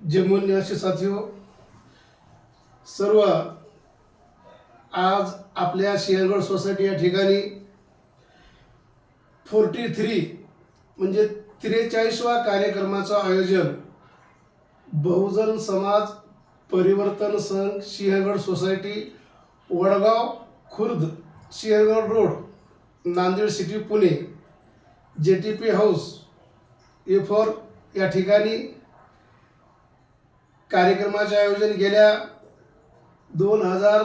जम्मू निवासी साथियो सर्व आज आपल्या सिंहगड सोसायटी या ठिकाणी फोर्टी थ्री म्हणजे त्रेचाळीसवा कार्यक्रमाचं आयोजन Bahujan Samaj Parivartan Sangh Sinhagad society Vadgaon Khurd Sinhagad road Nanded city Pune J T P house A four या ठिकाणी कार्यक्रमाचे आयोजन गेल्या दोन हजार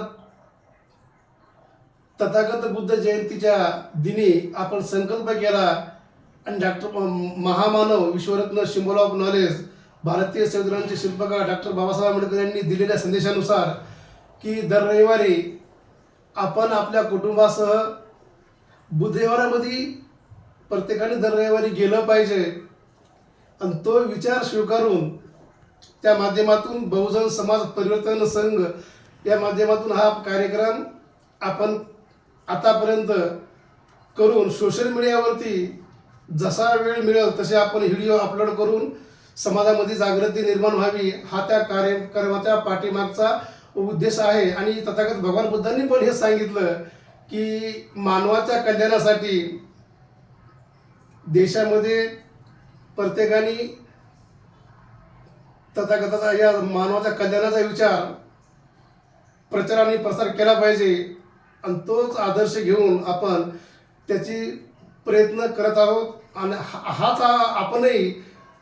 तथागत बुद्ध जयंतीच्या दिनी आपण संकल्प केला आणि डॉक्टर महामानव विश्वरत्न सिम्बॉल ऑफ नॉलेज भारतीय संविधानाचे शिल्पकार डॉक्टर बाबासाहेब आंबेडकर यांनी दिलेल्या संदेशानुसार की दर रविवारी आपण आपल्या कुटुंबासह बुधवारामध्ये प्रत्येकाने दर रविवारी गेलं पाहिजे. आणि तो विचार स्वीकारून त्या माध्यमातून बहुजन समाज परिवर्तन संघ या माध्यमातून हा कार्यक्रम आपण आतापर्यंत करून सोशल मीडियावरती जसा वेळ मिळेल तसे आपण व्हिडिओ अपलोड करून समाजामध्ये जागृती निर्माण व्हावी हा त्या कार्यक्रमाच्या पाठीमागचा उद्देश आहे. आणि तथागत भगवान बुद्धांनी पण हे सांगितलं की मानवाच्या कल्याणासाठी देशामध्ये प्रत्येकाने तथागताचा या मानवाच्या कल्याणाचा विचार प्रचार आणि प्रसार केला पाहिजे. आणि तोच आदर्श घेऊन आपण त्याची प्रयत्न करत आहोत. आणि हाच आपणही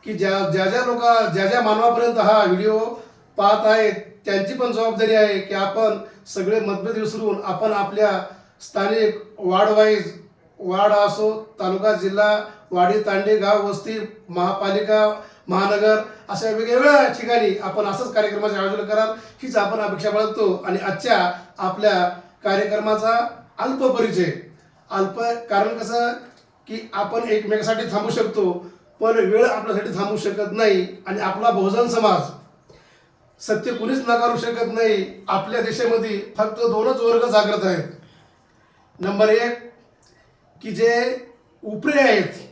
की ज्या ज्या ज्या लोक ज्या ज्या मानवापर्यंत हा व्हिडिओ पाहत आहेत त्यांची पण जबाबदारी आहे की आपण सगळे मतभेद विसरून आपण आपल्या स्थानिक वार्ड वाईज वार्ड असो तालुका जिल्हा वाडी तांडे गाव वस्ती महापालिका महानगर अशा वेगवेगळ्या ठिकाणी आपण असंच कार्यक्रमाचे आयोजन कराल हीच आपण अपेक्षा बाळगतो. आणि आजच्या आपल्या कार्यक्रमाचा अल्प परिचय. अल्प कारण कसं की आपण एकमेकासाठी थांबू शकतो पण वेळ आपल्यासाठी थांबू शकत नाही आणि आपला बहुजन समाज सत्य कुणीच नाकारू शकत नाही. आपल्या देशामध्ये फक्त दोनच वर्ग जागृत आहेत. नंबर एक की जे उपरे आहेत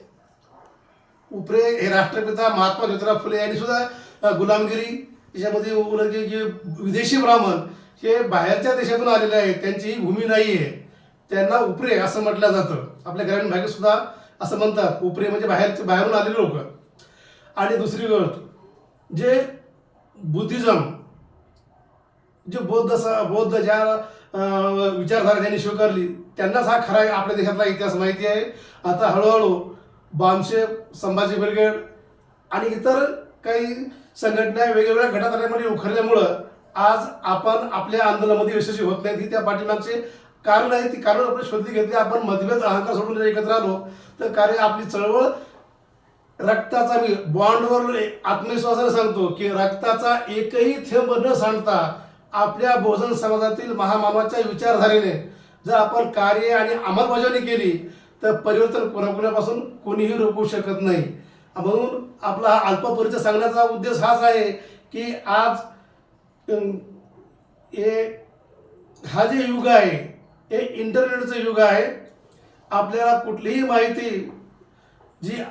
उपरे हे राष्ट्रपिता महात्मा ज्योतिराव फुले यांनी सुद्धा गुलामगिरी याच्यामध्ये जे जे विदेशी ब्राह्मण हे बाहेरच्या देशातून आलेले आहेत त्यांची ही भूमी नाही आहे. त्यांना उपरे असं म्हटलं जातं. आपल्या ग्रामीण भागात सुद्धा असं म्हणतात उपरे म्हणजे बाहेरचे बाहेरून आलेले लोक. आणि दुसरी गोष्ट जे बुद्धिझम जे बौद्ध स- बौद्ध ज्या विचारधारा त्यांनी स्वीकारली त्यांनाच हा खरा आपल्या देशातला इतिहास माहिती आहे. आता हळूहळू बामशेप संभाजी ब्रिगेड आणि इतर काही संघटना वेगवेगळ्या गटातऱ्यामध्ये उखरल्यामुळं आज आपण आपल्या आंदोलनामध्ये यशस्वी होत नाही ती त्या पाठीमागचे कारण आहे. ती कारण आपण शोधली घेतली. आपण मतभेद अहंकार सोडून जर एकत्र आलो तर कार्य आपली चळवळ रक्ताचा मी बॉन्डवर आत्मविश्वासाने सांगतो की रक्ताचा एकही थेंब न सांडता आपल्या बहुजन समाजातील महामानवाच्या विचारधारेने जर आपण कार्य आणि अंमलबजावणी केली तर परिवर्तन कोणाकोणापासून कोणीही रोखू शकत नाही. म्हणून आपला हा अल्प परिचय सांगण्याचा उद्देश हाच आहे की आज हे हा जे युग आहे हे इंटरनेटचं युग आहे. आपल्याला कुठलीही माहिती जी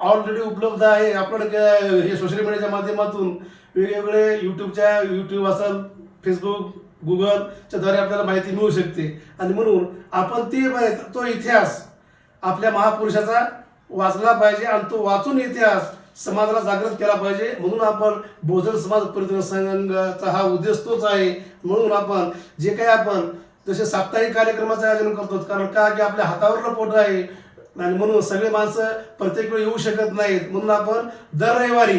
ऑलरेडी उपलब्ध आहे आपण हे सोशल मीडियाच्या माध्यमातून वेगवेगळे यूट्यूबच्या यूट्यूब असेल फेसबुक गुगलच्या द्वारे आपल्याला माहिती मिळू शकते. आणि म्हणून आपण ती तो इतिहास आपल्या महापुरुषाचा वाचला पाहिजे आणि तो वाचून इतिहास समाजाला जागृत केला पाहिजे. म्हणून आपण बहुजन समाज परिवर्तन संघाचा हा उद्देश तोच आहे. म्हणून आपण जे काही आपण जसे साप्ताहिक कार्यक्रमाचं आयोजन करतो कारण का की आपल्या हातावरलं पोट आहे. आणि म्हणून सगळे माणसं प्रत्येक वेळी येऊ शकत नाहीत. म्हणून आपण दर रविवारी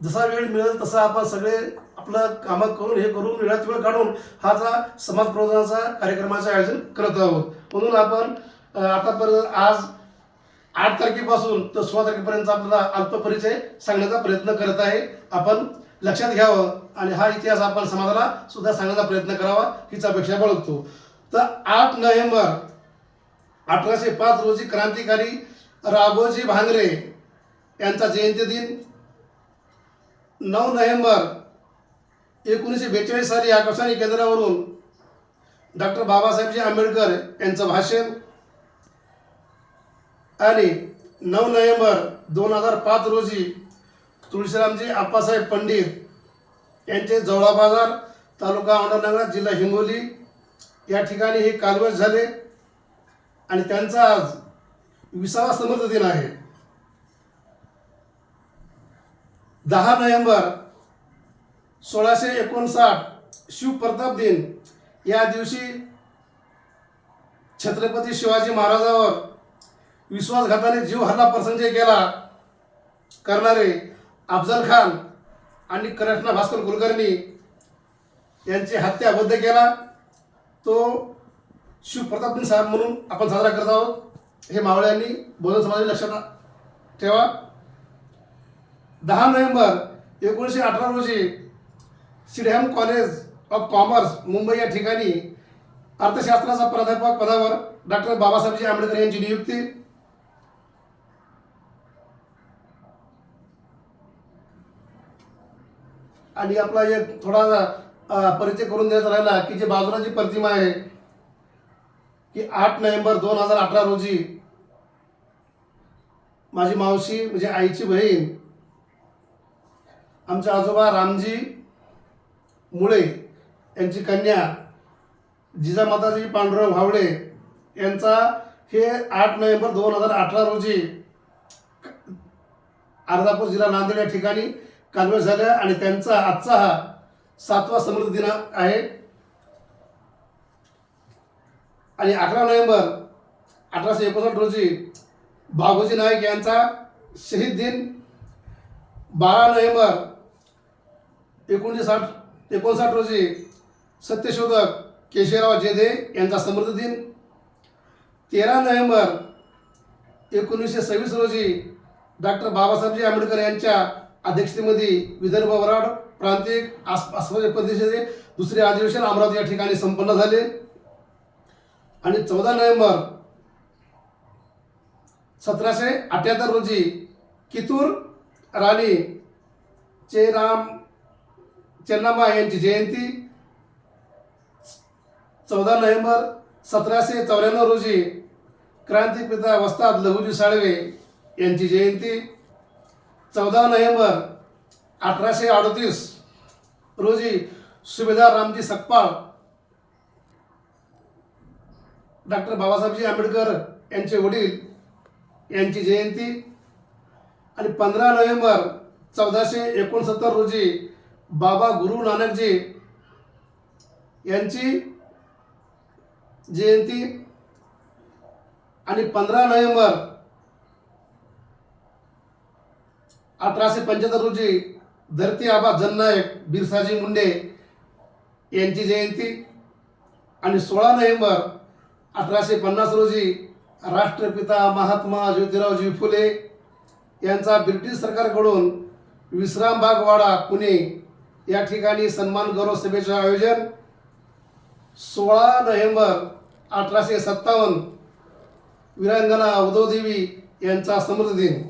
जसा वेळ मिळेल तसा आपण सगळे आपलं कामं करून हे करून वेळात वेळ काढून हा जा समाज प्रबोधनाचा कार्यक्रमाचं आयोजन करत आहोत. म्हणून आपण आतापर्यंत आज आठ तारखेपासून तर सोळा तारखेपर्यंत आपल्याला अल्प परिचय सांगण्याचा प्रयत्न करत आहे. आपण लक्षात घ्यावं आणि हा इतिहास आपण समाजाला सुद्धा सांगण्याचा प्रयत्न करावा हीच अपेक्षा बाळगतो. तर आठ नोव्हेंबर अठराशे पाच रोजी क्रांतिकारी राघोजी भांगरे यांचा जयंती दिन. नऊ नोव्हेंबर एकोणीसशे बेचाळीस साली आकाशवाणी केंद्रावरून डॉक्टर बाबासाहेबजी आंबेडकर यांचं भाषण. आणि नऊ नोव्हेंबर दोन हजार पाच रोजी तुळशीरामजी आप्पासाहेब पंडित यांचे जवळा बाजार तालुका औंढानगरा जिल्हा हिंगोली या ठिकाणी हे कालवश झाले. आणि त्यांचा आज विसावा समर्थ दिन आहे. दहा नोव्हेंबर सोळाशे एकोणसाठ शिवप्रताप दिन या दिवशी छत्रपती शिवाजी महाराजावर विश्वासघाताने जीव हल्ला प्रसंजय केला. करणारे अफजल खान आणि कृष्णा भास्कर कुलकर्णी यांची हत्याबद्ध केला. तो शिवप्रताप दिन साहेब म्हणून आपण साजरा करत आहोत. हे मावळ्यांनी बहुजन समाजाने लक्षात ठेवा. दहा नोव्हेंबर एकोणीसशे अठरा रोजी Sydenham college of commerce Mumbai या ठिकाणी अर्थशास्त्राचा प्राध्यापक पदावर डॉक्टर बाबासाहेबजी आंबेडकर यांची नियुक्ती आणि आपला एक थोडा परिचय करून द्यायचा राहिला की जे बाजूलाची प्रतिमा आहे की आठ नोव्हेंबर दोन हजार अठरा रोजी माझी मावशी म्हणजे आईची बहीण आमचे आजोबा रामजी मुळे यांची कन्या जिजामाताजी पांडुरंग भावडे यांचा हे आठ नोव्हेंबर दोन हजार अठरा रोजी अर्धापूर जिल्हा नांदेड या ठिकाणी कालवश झाल्या आणि त्यांचा आजचा हा सातवा समृद्ध दिन आहे. आणि अकरा नोव्हेंबर अठराशे एकोणसाठ रोजी बाबूजी नाईक यांचा शहीद दिन. बारा नोव्हेंबर एकोणीसशे साठ एकोणसाठ रोजी सत्यशोधक केशवराव जेधे यांचा समृद्ध दिन. तेरा नोव्हेंबर एकोणीसशे सव्वीस रोजी डॉक्टर बाबासाहेबजी आंबेडकर यांच्या अध्यक्षतेमध्ये विदर्भ वराड प्रांतिक आसपास प्रदेशाचे दुसरे अधिवेशन अमरावती या ठिकाणी संपन्न झाले. आणि चौदा नोव्हेंबर सतराशे अठ्याहत्तर रोजी कितूर राणी चेराम चेन्नाबा यांची जयंती चौदा नोव्हेंबर सतराशे चौऱ्याण्णव रोजी क्रांतीपिता वस्ताद लघुजी साळवे यांची जयंती. चौदा नोव्हेंबर अठराशे अडतीस रोजी सुभेदार रामजी सकपाळ डॉक्टर बाबासाहेबजी आंबेडकर यांचे वडील यांची जयंती आणि पंधरा नोव्हेंबर चौदाशे एकोणसत्तर रोजी बाबा गुरु नानकजी यांची जयंती आणि पंधरा नोव्हेंबर अठराशे पंच्याहत्तर रोजी धरती आबा जननायक बिरसाजी मुंडे यांची जयंती आणि सोळा नोव्हेंबर अठराशे पन्नास रोजी राष्ट्रपिता महात्मा ज्योतिरावजी फुले यांचा ब्रिटिश सरकारकडून विश्रामबाग वाडा पुणे या ठिकाणी सन्मान गौरव सभेचे आयोजन. सोळा नोव्हेंबर अठराशे सत्तावन्न वीरांगना उद्धवदेवी यांचा समृद्ध दिन.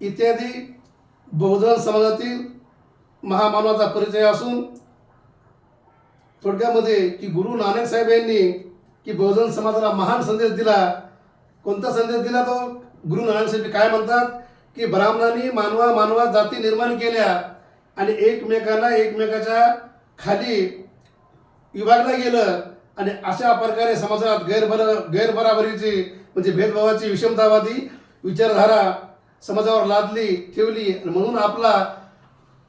इत्यादी बहुजन समाजातील महामानवाचा परिचय असून थोडक्यामध्ये की गुरु नानक साहेब यांनी की बहुजन समाजाला महान संदेश दिला. कोणता संदेश दिला तो? गुरु नानक साहेब काय म्हणतात? की ब्राह्मणांनी मानवा मानवा जाती निर्माण केल्या आणि एकमेकांना एकमेकाच्या खाली विभागलं गेलं आणि अशा प्रकारे समाजात गैरबर गैरबराबरीची म्हणजे भेदभावाची विषमतावादी विचारधारा समाजावर लादली ठेवली म्हणून आपला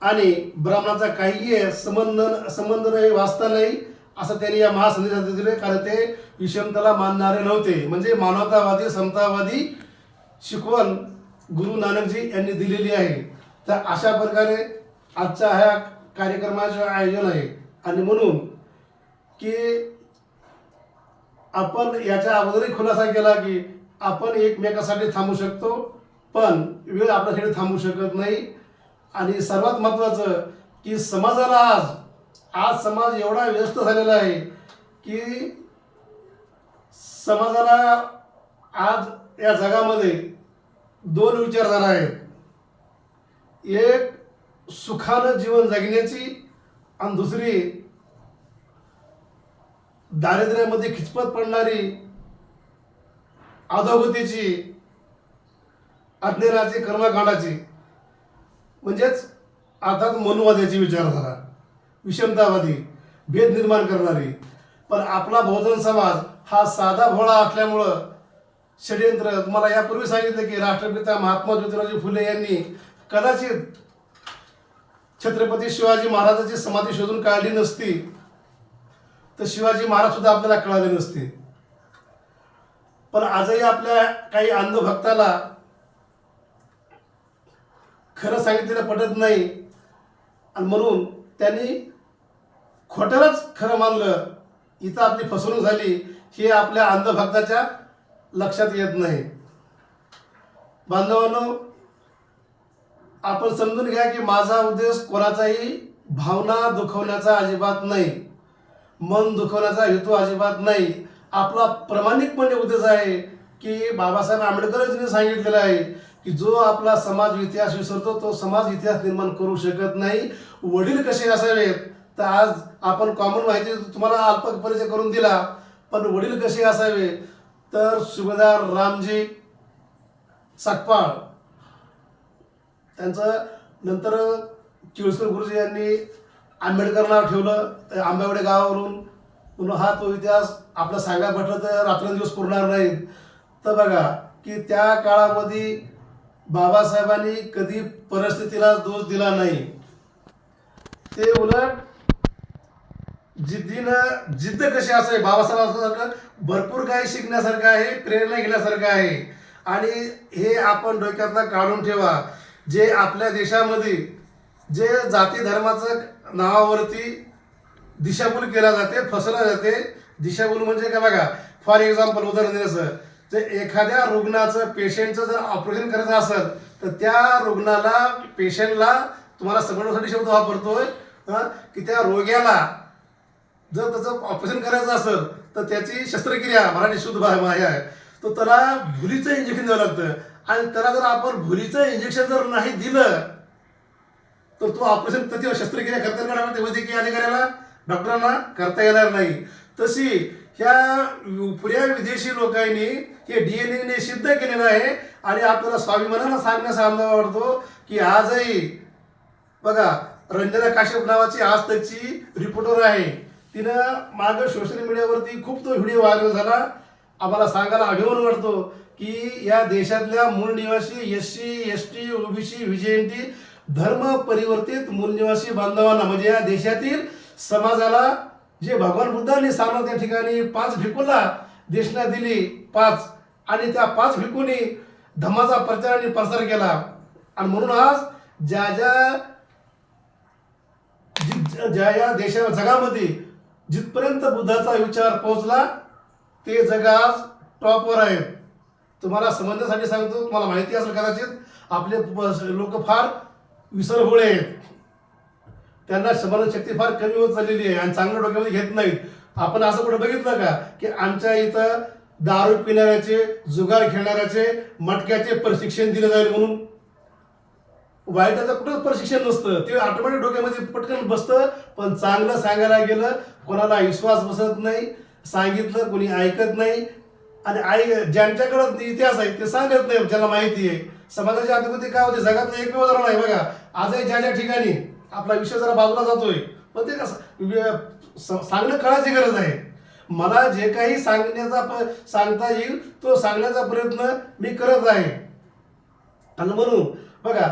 आणि ब्राह्मणाचा काही संबंध संबंध नाही वाचता नाही असं त्यांनी या महासंदेशात दिले कारण ते विषमताला मानणारे नव्हते. म्हणजे मानवतावादी समतावादी शिकवण गुरु नानकजी यांनी दिलेली आहे. तर अशा प्रकारे आजच्या ह्या कार्यक्रमाचे आयोजन आहे. आणि म्हणून की आपण याच्या अगोदरही खुलासा केला की आपण एकमेकासाठी थांबू शकतो. पण वेळ आपल्यासाठी थांबू शकत नाही. आणि सर्वात महत्त्वाचं की समाजाला आज आज समाज एवढा व्यस्त झालेला आहे की समाजाला आज या जगामध्ये दोन विचारधारा आहेत. एक सुखानं जीवन जगण्याची आणि दुसरी दारिद्र्यामध्ये खिचपत पडणारी अधोगतीची अज्ञानाची कर्मकांडाची. म्हणजेच अर्थात मनुवाद्याची विचारधारा. विषमतावादी भेद निर्माण करणारी. पण आपला बहुजन समाज हा साधा भोळा असल्यामुळं षडयंत्र तुम्हाला यापूर्वी सांगितलं की राष्ट्रपिता महात्मा ज्योतिराजी फुले यांनी कदाचित छत्रपती शिवाजी महाराजांची समाधी शोधून काढली नसती तर शिवाजी महाराज सुद्धा आपल्याला कळाले नसते. पण आजही आपल्या काही अंधभक्ताला खरं सांगितलेलं पटत नाही. आणि म्हणून त्यांनी खोट्यालाच खरं मानलं. इथं आपली फसवणूक झाली हे आपल्या अंधभक्ताच्या लक्षात येत नाही. बांधवांनो आपण समजून घ्या की माझा उद्देश कोणाचाही भावना दुखवण्याचा अजिबात नाही. मन दुखवण्याचा हेतू अजिबात नाही. आपला प्रामाणिकपणे उद्देश आहे की बाबासाहेब आंबेडकरांनी सांगितलेलं आहे की जो आपला समाज इतिहास विसरतो तो समाज इतिहास निर्माण करू शकत नाही. वडील कसे असावेत तर आज आपण कॉमन माहिती तुम्हाला अल्प परिचय करून दिला. पण वडील कसे असावे? तर सुभेदार रामजी सकपाळ. त्यांचं नंतर चिळसकर गुरुजी यांनी आंबेडकर नाव ठेवलं. तर आंबेवडे गावावरून. पुन्हा हा तो इतिहास आपला सांगा म्हटलं तर रात्रंदिवस पुरणार नाही तर बघा की त्या काळामध्ये बाबासाहेबांनी कधी परिस्थितीला दोष दिला नाही. ते उलट जिद्दीनं जिद्द कशी असावी? बाबासाहेबांसारखं भरपूर काही शिकण्यासारखं आहे प्रेरणा घेण्यासारखं आहे. आणि हे आपण डोक्यात काढून ठेवा जे आपल्या देशामध्ये जे जाती धर्माचं नावावरती दिशाभूल केला जाते फसला जाते दिशाभूल म्हणजे काय बघा फॉर एक्झाम्पल उदाहरण द्यायचं जर एखाद्या रुग्णाचं पेशंटचं जर ऑपरेशन करायचं असेल तर त्या रुग्णाला पेशंटला तुम्हाला समजण्यासाठी शब्द वापरतोय की त्या रोग्याला जर त्याचं ऑपरेशन करायचं असेल तर त्याची शस्त्रक्रिया मराठी शुद्ध भा- आहे. तर त्याला भुलीचं इंजेक्शन द्यावं लागतं. आणि त्याला जर आपण भुलीचं इंजेक्शन जर नाही दिलं तर तो ऑपरेशन त्याची शस्त्रक्रिया करता येणार वैद्यकीय अधिकाऱ्याला डॉक्टरांना करता येणार नाही. तशी ह्या पुऱ्या विदेशी लोकांनी हे डी एन एने सिद्ध केलेलं आहे. आणि आपल्याला स्वाभिमानानं सांगण्यास आनंद वाटतो की आजही बघा रंजना काश्यप नावाची आज तकची रिपोर्टर आहे. तिनं मागं सोशल मीडियावरती खूप तो व्हिडिओ व्हायरल झाला. आम्हाला सांगायला अभिमान वाटतो की या देशातल्या मूळ निवासी S C S T OBC VJNT धर्म परिवर्तित मूलनिवासी बांधवांना म्हणजे या देशातील समाजाला जे भगवान बुद्धांनी सांगलं त्या ठिकाणी पाच भिकूला देशना दिली पाच. आणि त्या पाच भिकूनी धम्माचा प्रचार आणि प्रसार केला. आणि म्हणून आज ज्या ज्या जि- ज्या या देशा जगामध्ये जिथपर्यंत बुद्धाचा विचार पोहोचला ते जग आज टॉपवर आहेत तुम्हाला समजण्यासाठी सांगतो तुम्हाला माहिती असेल कदाचित आपले लोक फार विसरभोळे आहेत. त्यांना स्मरण शक्ती फार कमी होत चाललेली आहे आणि चांगलं डोक्यामध्ये घेत नाहीत. आपण असं कुठं बघितलं का? की आमच्या इथं दारू पिणाऱ्याचे जुगार खेळणाऱ्याचे मटक्याचे प्रशिक्षण दिलं जाईल म्हणून. वाईटाचं कुठंच प्रशिक्षण नसतं. ते ऑटोमॅटिक डोक्यामध्ये पटकन बसतं पण चांगलं सांगायला गेलं कोणाला विश्वास बसत नाही सांगितलं कोणी ऐकत नाही. आणि आई ज्यांच्याकडं इतिहास आहे ते सांगत नाही ज्याला माहिती आहे. समाजाची अधोगती काय होते जगातलं एक उदाहरण आहे बघा. आजही ज्या ज्या ठिकाणी आपला विषय जरा बाजूला जातोय. पण ते कसं सांगणं कळायची गरज आहे. मला जे काही सांगण्याचा प- सांगता येईल तो सांगण्याचा प्रयत्न मी करत आहे. आणि म्हणून बघा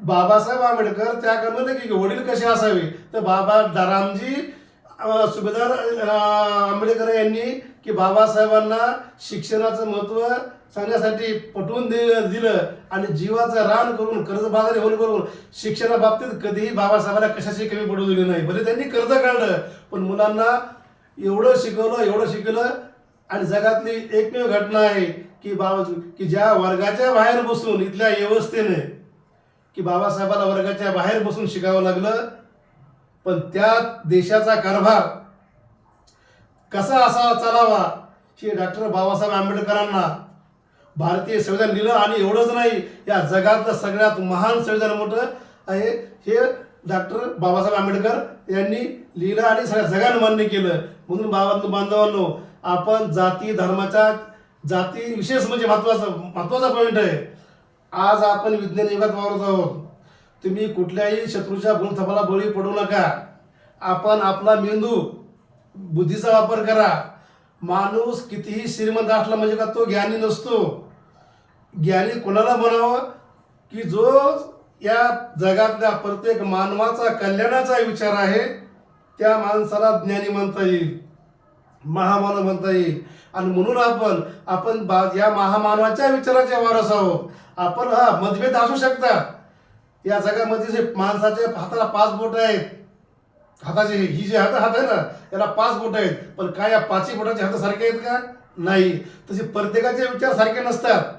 बाबासाहेब आंबेडकर त्या म्हणलं की वडील कसे असावे? तर बाबा रामजी सुभेदार आंबेडकर यांनी की बाबासाहेबांना शिक्षणाचं महत्त्व सांगण्यासाठी पटवून दि दिलं आणि जीवाचं रान करून कर्जबाजारी होऊन करून शिक्षणाबाबतीत कधीही बाबासाहेबांना कशाची कमी पडू दिली नाही. भले त्यांनी कर्ज काढलं पण मुलांना एवढं शिकवलं एवढं शिकवलं आणि जगातली एकमेव घटना आहे की बाबा की ज्या वर्गाच्या बाहेर बसून इथल्या व्यवस्थेने की बाबासाहेबाला वर्गाच्या बाहेर बसून शिकावं लागलं. पण त्या देशाचा कारभार कसा असावा चालावा हे डॉक्टर बाबासाहेब आंबेडकरांना भारतीय संविधान लिहिलं आणि एवढंच नाही या जगातलं सगळ्यात महान संविधान मोठं आहे. हे डॉक्टर बाबासाहेब आंबेडकर यांनी लिहिलं आणि सगळ्या जगानं मान्य केलं. म्हणून बाबा बांधवांनो आपण जाती धर्माच्या जाती विशेष म्हणजे महत्वाचं महत्त्वाचा पॉईंट आहे. आज आपण विज्ञान युगात वावरत आहोत. तुम्ही कुठल्याही शत्रूच्या गुणथपाला बळी पडू नका. आपण आपला मेंदू बुद्धीचा वापर करा. माणूस कितीही श्रीमंत असला म्हणजे का तो ज्ञानी नसतो. ज्ञानी कोणाला म्हणावं? की जो या जगातल्या प्रत्येक मानवाचा कल्याणाचा विचार आहे त्या माणसाला ज्ञानी म्हणता येईल महामानव म्हणता येईल. आणि म्हणून आपण आपण बा- या महामानवाच्या विचाराचे वारस आहोत. आपण हा मतभेद असू शकतात या जगामध्ये जे माणसाच्या हाताला पाच बोट आहेत हाताचे ही जी हात हात आहे ना याला पाच बोट आहेत. पण काय या पाचही बोटाचे हात सारखे आहेत का? नाही. तसे प्रत्येकाचे विचार सारखे नसतात.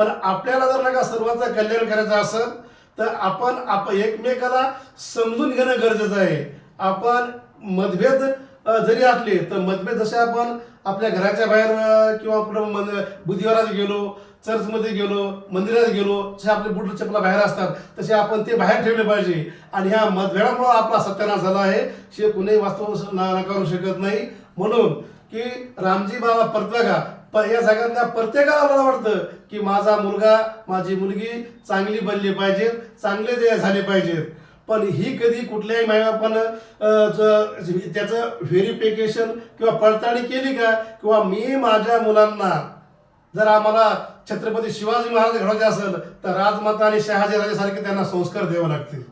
पण आपल्याला जर नका सर्वांचं कल्याण करायचं असेल तर आपण आप एकमेकाला समजून घेणं गरजेचं आहे. आपण मतभेद जरी असले तर मतभेद जसे आपण आपल्या घराच्या बाहेर किंवा आपण मन बुधवारात गेलो चर्चमध्ये गेलो मंदिरात गेलो जसे आपले बुट चपला बाहेर असतात तसे आपण ते बाहेर ठेवले पाहिजे. आणि ह्या मतभेदामुळं आपला सत्यानाश झाला आहे शे कुणीही वास्तव ना- नाकारू शकत नाही. म्हणून की रामजी बाबा परतवागा पण या सगळ्यांना प्रत्येकाला मला वाटतं की माझा मुलगा माझी मुलगी चांगली बनली पाहिजे चांगले झाले पाहिजेत. पण ही कधी कुठल्याही मायबापानं त्याचं व्हेरिफिकेशन किंवा पडताळणी केली का? किंवा मी माझ्या मुलांना जर आम्हाला छत्रपती शिवाजी महाराज घडवायचे असेल तर राजमाता आणि शहाजी राजासारखे त्यांना संस्कार द्यावे लागतील.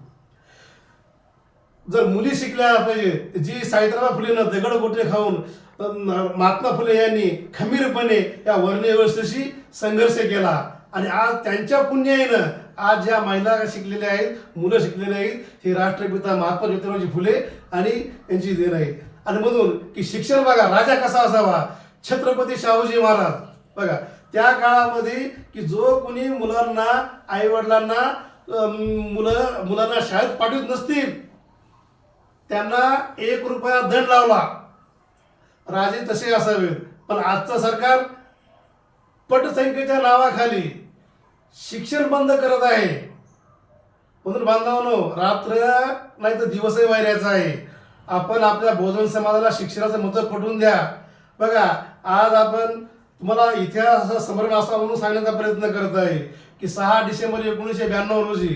जर मुली शिकल्या पाहिजे जी सावित्रीबाई फुलेनं दगड गोटे खाऊन महात्मा फुले यांनी खमीरपणे या वर्णव्यवस्थेशी संघर्ष केला. आणि आज त्यांच्या पुण्याईनं आज ज्या महिला शिकलेल्या आहेत मुलं शिकलेली आहेत हे राष्ट्रपिता महात्मा ज्योतिरावजी फुले आणि यांची देण आहे. आणि म्हणून की शिक्षण बघा राजा कसा असावा? छत्रपती शाहूजी महाराज. बघा त्या काळामध्ये की जो कोणी मुलांना आई वडिलांना मुलं मुलांना शाळेत पाठवत नसतील त्यांना एक रुपया दंड लावला. राजे तसे असावेत. पण आजचं सरकार पटसंख्येच्या नावाखाली शिक्षण बंद करत आहे. म्हणून बांधवांनो रात्र नाही तर दिवसही वायऱ्याचा आहे. आपण आपल्या भोजन समाजाला शिक्षणाचं महत्त्व पटवून द्या. बघा आज आपण तुम्हाला इतिहास समरण असा म्हणून सांगण्याचा प्रयत्न करत आहे की सहा डिसेंबर एकोणीसशे ब्याण्णव रोजी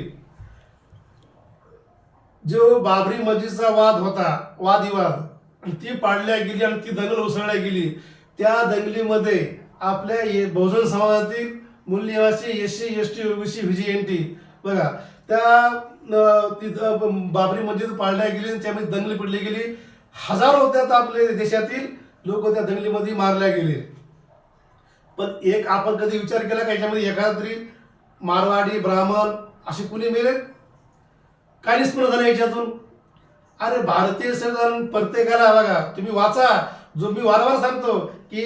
जो बाबरी मस्जिदचा वाद होता वादविवाद ती पाडल्या गेली आणि ती दंगल उसळल्या गेली. त्या दंगलीमध्ये आपल्या ये- बहुजन समाजातील मूल निवासी S C S T OBC V N T बघा त्या तिथं बाबरी मस्जिद पाडल्या गेली आणि त्यामध्ये दंगली पडली गेली. हजारो त्यात आपले देशातील लोक त्या दंगलीमध्ये मारल्या गेले. पण एक आपण कधी विचार केला का याच्यामध्ये एखादा तरी मारवाडी ब्राह्मण असे कुणी मेले? काय निष्पन्न झालं याच्यातून? अरे भारतीय संविधान प्रत्येकाला बघा तुम्ही वाचा. जो मी वारंवार सांगतो की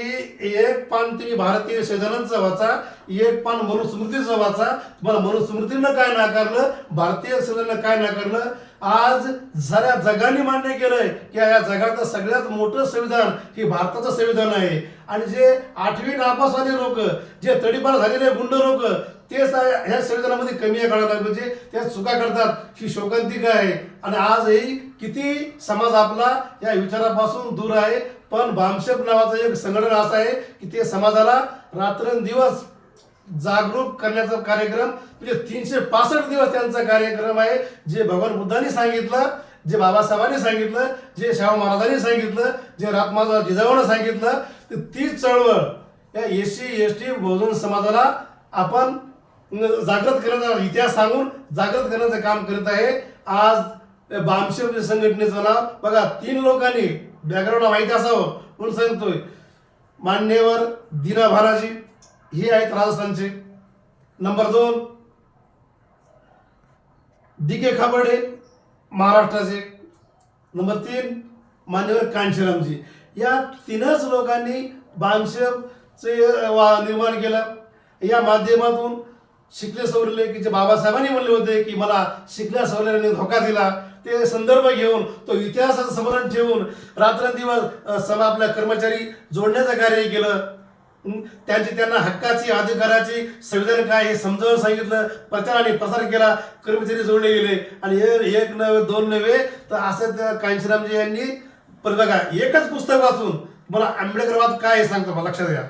एक पान तुम्ही भारतीय संविधानाचं वाचा एक पान मनुस्मृतीचं वाचा. तुम्हाला मनुस्मृतीनं काय नाकारलं भारतीय संविधानानं काय नाकारलं आज जरा जगाने मान्य केलंय की या जगातलं सगळ्यात मोठं संविधान हे भारताचं संविधान आहे. आणि जे आठवी नापासवाले लोक जे तडीपार झालेले गुंड लोक तेच ह्या संविधानामध्ये कमी आहे काढायला म्हणजे त्या चुका करतात ही शोकांतिका आहे. आणि आजही किती समाज आपला या विचारापासून दूर आहे. पण बामशेप नावाचं एक संघटन असं आहे की ते समाजाला रात्रंदिवस जागरूक करण्याचा कार्यक्रम म्हणजे तीनशे पासष्ट दिवस त्यांचा कार्यक्रम आहे. जे भगवान बुद्धांनी सांगितलं जे बाबासाहेबांनी सांगितलं जे शाहू महाराजांनी सांगितलं जे रातमाता जिजाऊनं सांगितलं तर तीच चळवळ या एस सी एस टी बहुजन समाजाला आपण जागृत करण्याचा इतिहास सांगून जागृत करण्याचं काम करत आहे. आज बामशेव संघटनेचं नाव बघा तीन लोकांनी बॅकग्राऊंड माहिती असावं म्हणून सांगतोय. मान्यवर दिना भाराजी हे आहेत राजस्थानचे. नंबर दोन डी के खाबडे महाराष्ट्राचे. नंबर तीन मान्यवर कांशीरामजी. या तीनच लोकांनी बामशेबचे वा निर्माण केलं. या माध्यमातून शिकले सवरले की जे बाबासाहेबांनी म्हणले होते की मला शिकल्या सवरल्याने धोका दिला. ते संदर्भ घेऊन तो इतिहासाचं स्मरण ठेवून रात्रंदिवस सभा आपल्या कर्मचारी जोडण्याचं कार्य केलं. त्यांची त्यांना हक्काची अधिकाराची संविधान काय हे समजावून सांगितलं प्रचार आणि प्रसार केला कर्मचारी जोडले गेले. आणि हे एक नव्हे दोन नव्हे तर असं कांशीरामजी यांनी परत बघा एकच पुस्तक वाचून मला आंबेडकरवाद काय हे सांगतो मला लक्षात घ्या.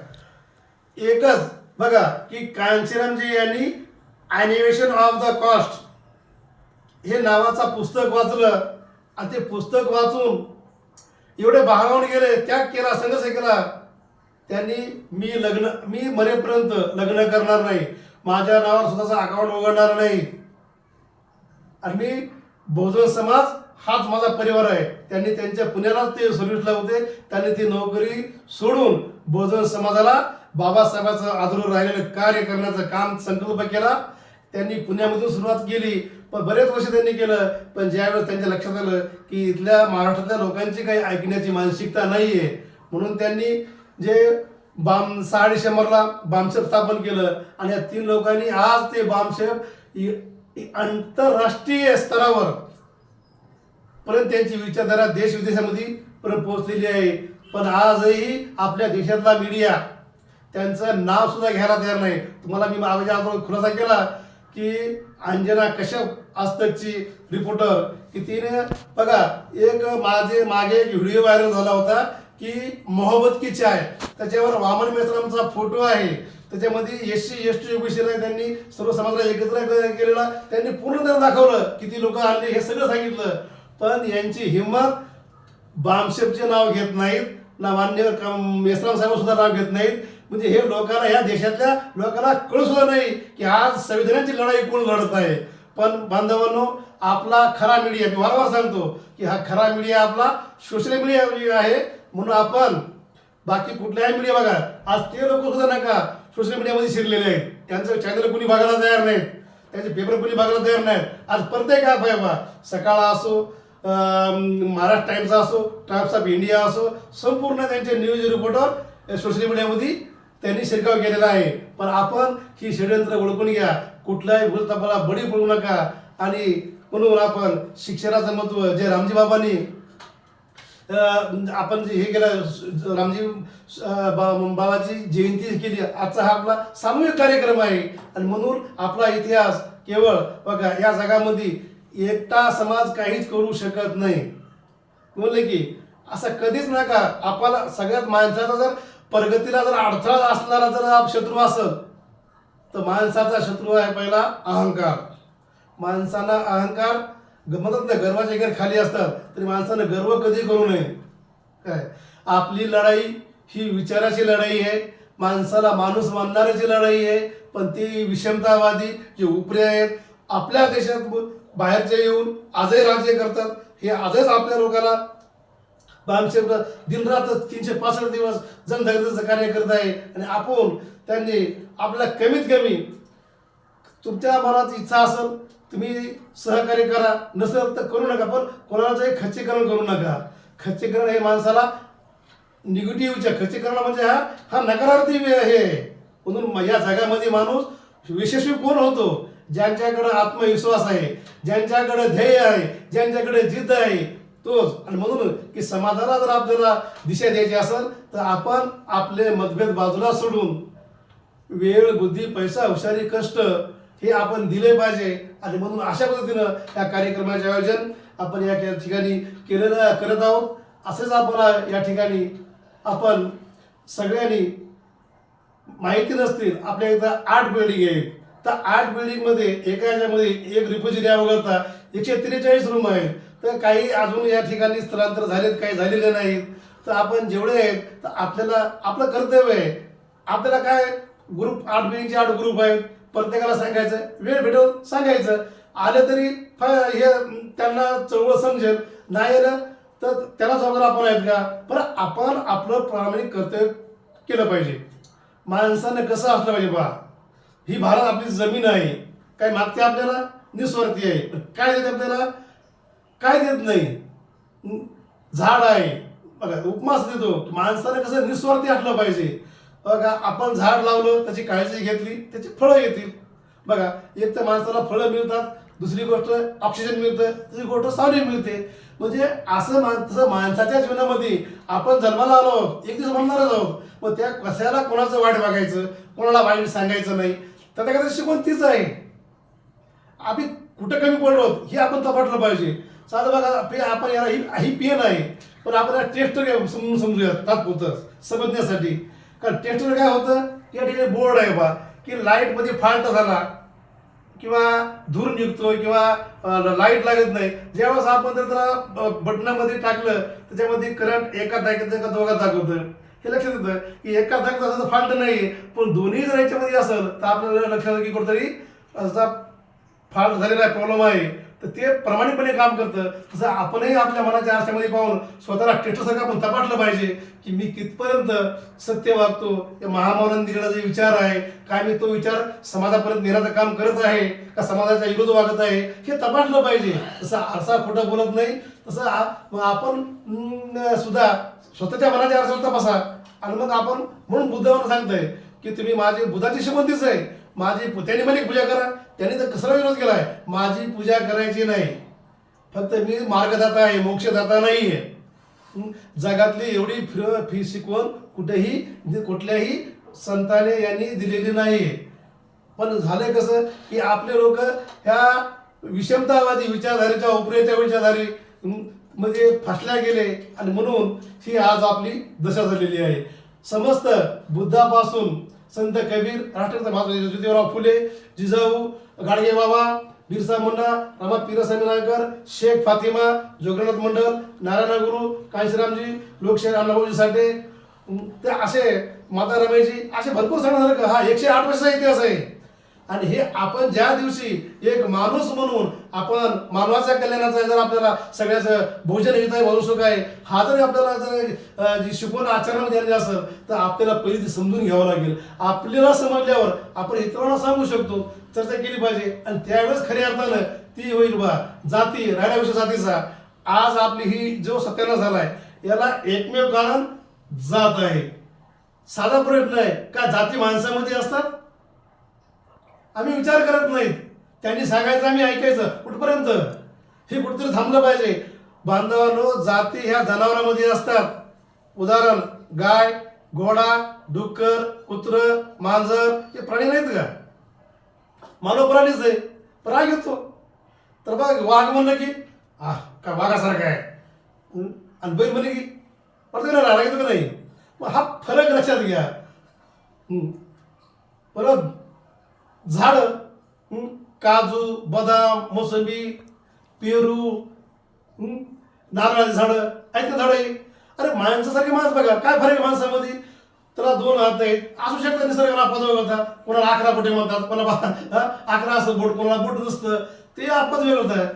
एकच बघा की कांशीरामजी यांनी अॅनिमेशन ऑफ द कॉस्ट हे नावाचा पुस्तक वाचलं आणि ते पुस्तक वाचून एवढे भागावून गेले त्याग केला संघर्ष केला त्यांनी मी लग्न मी मरेपर्यंत लग्न करणार नाही. माझ्या नावावर स्वतःचा अकाउंट उघडणार नाही. आणि मी बहुजन समाज हाच माझा परिवार आहे. त्यांनी त्यांच्या पुण्यालाच ते सर्व्हिसला होते. त्यांनी ती नोकरी सोडून बहुजन समाजाला बाबासाहेबांचं आदरून राहिलेलं कार्य करण्याचं काम संकल्प केला. त्यांनी पुण्यामधून सुरुवात केली. पण बरेच वर्ष त्यांनी केलं. पण ज्यावेळेस त्यांच्या लक्षात आलं की इथल्या महाराष्ट्रातल्या लोकांची काही ऐकण्याची मानसिकता नाही आहे म्हणून त्यांनी जे बाम साडे शंभरला बामशेप स्थापन केलं आणि या तीन लोकांनी आज ते बामशेप आंतरराष्ट्रीय स्तरावर पर्यंत त्यांची विचारधारा देश विदेशामध्ये पर्यंत पोहोचलेली आहे. पण आजही आपल्या देशातला मीडिया त्यांचं नाव सुद्धा घ्यायला तयार नाही. तुम्हाला मी माझ्या अगोदर खुलासा केला की अंजना कश्यप आजतकची रिपोर्टर की तिने बघा एक माझे मागे एक व्हिडिओ व्हायरल झाला होता. की मोहब्बत की चाय. त्याच्यावर वामन मेश्रामचा फोटो आहे. त्याच्यामध्ये एस सी एस टी ओबीसीला त्यांनी सर्व समाजाला एकत्र केलेला. त्यांनी पूर्ण त्यांना दाखवलं किती लोक आणले हे सगळं सांगितलं. पण यांची हिंमत बामशेपचे नाव घेत नाहीत. ना मान्यवर मेसराम मेश्राम साहेब सुद्धा नाव घेत नाहीत. म्हणजे हे लोकांना या देशातल्या लोकांना कळू सुद्धा नाही की आज संविधानाची लढाई कोण लढत आहे. पण बांधवांनो आपला खरा मीडिया मी वारंवार सांगतो की हा खरा मीडिया आपला सोशल मीडिया आहे. म्हणून आपण बाकी कुठल्याही मीडिया बघा आज ते लोक सुद्धा नका सोशल मीडियामध्ये शिरलेले आहेत. त्यांचं चॅनल कुणी बघायला तयार नाहीत. त्यांचे पेपर कुणी बघायला तयार नाहीत. आज प्रत्येक ॲप आहे बा सकाळ असो महाराष्ट्र टाइम्सचा असो टाइम्स ऑफ इंडिया असो संपूर्ण त्यांचे न्यूज रिपोर्टर सोशल मीडियामध्ये त्यांनी शिरकाव केलेला आहे. पण आपण ही षडयंत्र ओळखून घ्या. कुठल्याही भूलतापाला बळी पडू नका. आणि म्हणून आपण शिक्षणाचं महत्त्व जे रामजी बाबांनी आपण जे हे केलं रामजी बा- बाबाची जयंती केली आजचा हा आपला सामूहिक कार्यक्रम आहे. आणि म्हणून आपला इतिहास केवळ बघा या जगामध्ये एकटा समाज काहीच करू शकत नाही. बोलले की असं कधीच नका. आपल्याला सगळ्यात माणसाचा जर प्रगतीला जर अडथळा असणारा जर शत्रू असेल तर माणसाचा शत्रू आहे पहिला अहंकार. माणसाला अहंकार म्हणतात ना गर्वाचे घर खाली असतात तरी माणसानं गर्व कधी करू नये. काय? आपली लढाई ही विचाराची लढाई आहे माणसाला माणूस मानणाऱ्याची लढाई आहे पण ती विषमतावादी जे उपरे आहेत आपल्या देशात बाहेरचे येऊन आजही राज्य करतात हे आजच आपल्या लोकांना बामशेप दिनरात तीनशे पासष्ट दिवस जनजागृतीचं कार्य करत आहे आणि आपण त्यांनी आपल्या कमीत कमी तुमच्या मनात इच्छा असेल तुम्ही सहकार्य करा. नसेल तर करू नका पण कोणाचं खच्चीकरण करू नका. खच्चीकरण हे माणसाला निगेटिव्हच्या खच्चीकरण म्हणजे हा हा नकारार्थी वे- हे आहे. म्हणून या जगामध्ये माणूस यशस्वी कोण होतो? ज्यांच्याकडे आत्मविश्वास आहे ज्यांच्याकडे ध्येय आहे ज्यांच्याकडे जिद्द आहे तोच. आणि म्हणून की समाजाला जर आपल्याला दिशा द्यायची असेल तर आपण आपले मतभेद बाजूला सोडून वेळ बुद्धी पैसा हुशारी कष्ट हे आपण दिले पाहिजे. आणि म्हणून अशा पद्धतीनं या कार्यक्रमाचे आयोजन आपण या ठिकाणी केलेलं करत आहोत. असेच आपण या ठिकाणी आपण सगळ्यांनी माहिती नसतील आपल्या इथं आठ बिल्डिंग आहेत. तर आठ बिल्डिंगमध्ये एका याच्यामध्ये एक रिपोजिटरी वगळता एकशे त्रेचाळीस रूम आहेत. तर काही अजून या ठिकाणी स्थलांतर झालेत काही झालेले नाहीत. तर आपण जेवढे आहेत तर आपल्याला आपलं कर्तव्य आहे. आपल्याला काय ग्रुप आठ बिल्डिंगचे आठ ग्रुप आहेत. प्रत्येकाला सांगायचं वेळ भेटून सांगायचं. आलं तरी फ- हे त्यांना चळवळ समजेल. नाही आलं तर त्याला जबाबदार आपण आहेत का? पण आपण आपलं प्रामाणिक कर्तव्य केलं पाहिजे. माणसानं कसं असलं पाहिजे बा? ही भारत आपली जमीन आहे. काय मागते आपल्याला? निस्वार्थी आहे. काय देते आपल्याला? काय देत नाही. झाड आहे. बघा उपमास देतो. माणसानं कसं निस्वार्थी असलं पाहिजे. बघा आपण झाड लावलं त्याची काळजी घेतली त्याची फळं येतील. बघा एक तर माणसाला फळं मिळतात दुसरी गोष्ट ऑक्सिजन मिळतं दुसरी गोष्ट सावली मिळते. म्हणजे असं मान तसं माणसाच्या जीवनामध्ये आपण जन्माला आलो आहोत एक दिवस म्हणणारच आहोत. मग त्या कशाला कोणाचं वाईट बघायचं? कोणाला वाईट सांगायचं नाही? तर त्या कसं शिकवण तीच आहे? आम्ही कुठं कमी पडलो हे आपण तपासलं पाहिजे. साधं बघा आपण याला ही ही पेन आहे. पण आपण टेस्ट टेस्टर समजून समजूया तात्पुरतं समजण्यासाठी. कारण टेस्टर काय होतं की ठिकाणी बोर्ड आहे बा की लाईटमध्ये फाल्ट झाला किंवा धूर निघतो किंवा लाइट लागत नाही. ज्यावेळेस आपण जर त्याला बटनामध्ये टाकलं त्याच्यामध्ये करंट एका दाखवतं का दोघा दाखवतं हे लक्षात येतं की एका दाखवत असं फाल्ट नाही पण दोन्ही जर याच्यामध्ये असेल तर आपल्याला लक्षात येतं की कुठेतरी असा फाल्ट झालेला आहे प्रॉब्लेम आहे. तर ते प्रामाणिकपणे काम करतं. तसं आपणही आपल्या मनाच्या आरशामध्ये पाहून स्वतःला टेस्टसारखं आपण तपासलं पाहिजे की मी कितपर्यंत सत्य वागतो या महामानवाने दिलेला जे विचार आहे काय मी तो विचार समाजापर्यंत नेण्याचं काम करत आहे का समाजाच्या विरोध वागत आहे हे तपासलं पाहिजे. तसं आरसा खोटं बोलत नाही. तसं आपण सुद्धा स्वतःच्या मनाच्या आरशावर तपासा. आणि मग आपण म्हणून बुद्धावर सांगतोय की तुम्ही माझे बुधाची संबंधीच आहे माझी पुत्याने त्यांनी पूजा करा. त्याने तर कसला विरोध केलाय? माझी पूजा करायची नाही. फक्त मी मार्गदाता आहे मोक्षदाता नाही आहे जगातली एवढी फिर फी शिकवण कुठेही म्हणजे कुठल्याही संताने यांनी दिलेली नाही आहे पण झालंय कसं की आपले लोक ह्या विषमतावादी विचारधारेच्या उपरेच्या विचारधारे म्हणजे मध्ये फसल्या गेले. आणि म्हणून ही आज आपली दशा झालेली आहे. समस्त बुद्धापासून संत कबीर राष्ट्रपिता महात्मा ज्योतिराव फुले जिजाऊ गाडगे बाबा बिरसा मुंडा रामा पीरस्वामी नायकर शेख फातिमा जोगनाथ मंडल नारायण गुरु कांशीरामजी लोकशाही अण्णाभाऊजी साठे. ते असे माता रमेशजी असे भरपूर सण झाले का हा एकशे आठ वर्षाचा इतिहास आहे. आणि हे आपण ज्या दिवशी एक माणूस म्हणून आपण मानवाच्या कल्याणाचा जर आपल्याला सगळ्याचं भोजन हित आहे वंशुक आहे हा जरी आपल्याला जर अं, जी शिकवण असेल तर आपल्याला पहिली ती समजून घ्यावं लागेल. आपल्याला समजल्यावर आपण इतरांना सांगू शकतो चर्चा केली पाहिजे. आणि त्यावेळेस खऱ्या अर्थानं ती होईल बा जाती राहण्याविषयी जातीचा. आज आपली ही जो सत्यानाश झालाय याला एकमेव कारण जात आहे. साधा प्रयत्न आहे का जाती माणसामध्ये असतात? आम्ही विचार करत नाहीत. त्यांनी सांगायचं आम्ही ऐकायचं. कुठपर्यंत? हे कुठेतरी थांबलं पाहिजे. बांधवांनो जाती ह्या जनावरांमध्ये असतात. उदाहरण गाय घोडा डुक्कर कुत्र मांजर हे प्राणी नाहीत का? मानव प्राणीच आहे. पण राग येतो. तर बघ वाघ म्हणलं की हा का वाघासारखा आहे. आणि बैल म्हणे की पडतो ना राग येतो का नाही? मग हा फरक लक्षात घ्या. परत झाडं काजू बदाम मोसंबी पेरू नारळाची झाडं आहेत ना झाडं आहे अरे माणसासारखे माणस बघा काय फरक आहे माणसामध्ये? त्याला दोन हात आहेत. असू शकतात निसर्गाला अपवाद वगळता कोणाला अकरा बोटे म्हणतात कोणाला अकरा असं बोट कोणाला बोट नसतं. ते अपवाद वेगळं आहे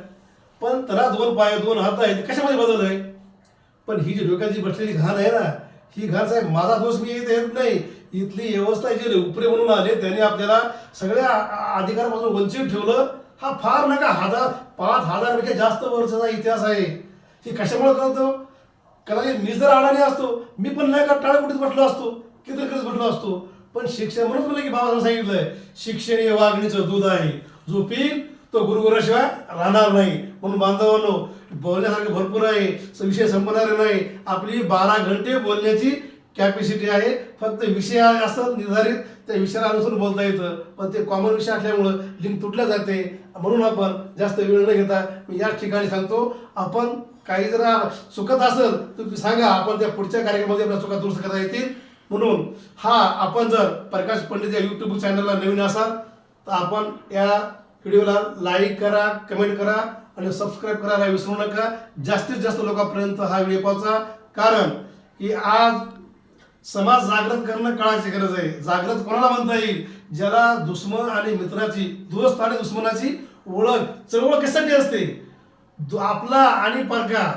पण त्याला दोन पाय दोन हात आहेत. कशामध्ये बदल आहे? पण ही जी डोक्याची बसलेली घाण आहे ना ही घाण साहेब माझा दोष मी येत येत नाही. इथली व्यवस्था जे उपरे म्हणून आले त्यांनी आपल्याला सगळ्या अधिकारापासून वंचित ठेवलं. हा फार नका हजार पाच हजारपेक्षा जास्त वर्षाचा इतिहास आहे. हे कशामुळे करतो कदाचित मी जर अडाणी असतो मी पण नाही का टाळकुटीत बसलो असतो किती करत बसलो असतो. पण शिक्षण म्हणून म्हणलं की बाबासाहेब सांगितलंय शिक्षण हे वागणीचं दूध आहे. जो पिल तो गुरुगुराशिवाय राहणार नाही. म्हणून बांधवांनो बोलण्यासारखं भरपूर आहे विषय संपणार नाही. आपली बारा घंटे बोलण्याची कॅपॅसिटी आहे फक्त विषय असतात निर्धारित त्या विषयाला अनुसरून बोलता येतं. पण ते कॉमन विषय असल्यामुळं लिंक तुटल्या जाते. म्हणून आपण जास्त वेळ न घेता मी याच ठिकाणी सांगतो आपण काही जर चुकत असेल तुम्ही सांगा आपण त्या पुढच्या कार्यक्रमामध्ये आपल्या चुका दुरुस्त करता येतील. म्हणून हा आपण जर प्रकाश पंडित या यूट्यूब चॅनलला नवीन असाल तर आपण या व्हिडिओला लाईक करा कमेंट करा आणि सबस्क्राईब करायला विसरू नका. जास्तीत जास्त लोकांपर्यंत हा व्हिडिओ पोहोचा. कारण की आज समाज जागृत करणं काळाची गरज आहे. जागृत कोणाला म्हणता येईल? ज्याला दुश्मन आणि मित्राची दोस्त आणि दुश्मनाची ओळख चळवळ कशासाठी असते? आपला आणि परका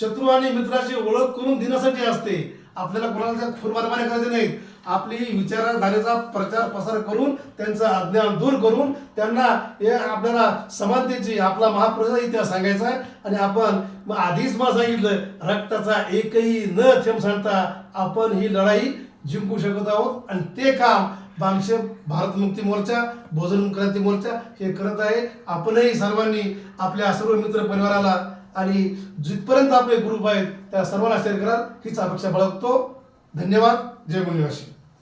शत्रू आणि मित्राची ओळख करून देण्यासाठी असते. आपल्याला कोणाच्या खूनमारमाऱ्या करायचे नाहीत. आपली विचारधारेचा प्रचार प्रसार करून त्यांचं अज्ञान दूर करून त्यांना हे आपल्याला समानतेची आपला महापुरुषाचा इतिहास सांगायचा आहे. आणि आपण मग आधीच मला सांगितलं रक्ताचा एकही न थेंब सांगता आपण ही लढाई जिंकू शकत आहोत. आणि ते काम बांगशे भारत मुक्ती मोर्चा भोजन क्रांती मोर्चा हे करत आहे. आपणही सर्वांनी आपल्या सर्व मित्र परिवाराला आणि जिथपर्यंत आपले ग्रुप आहेत त्या सर्वांना शेअर कराल. हीच अपेक्षा बाळगतो. धन्यवाद. जय गुणनिवासी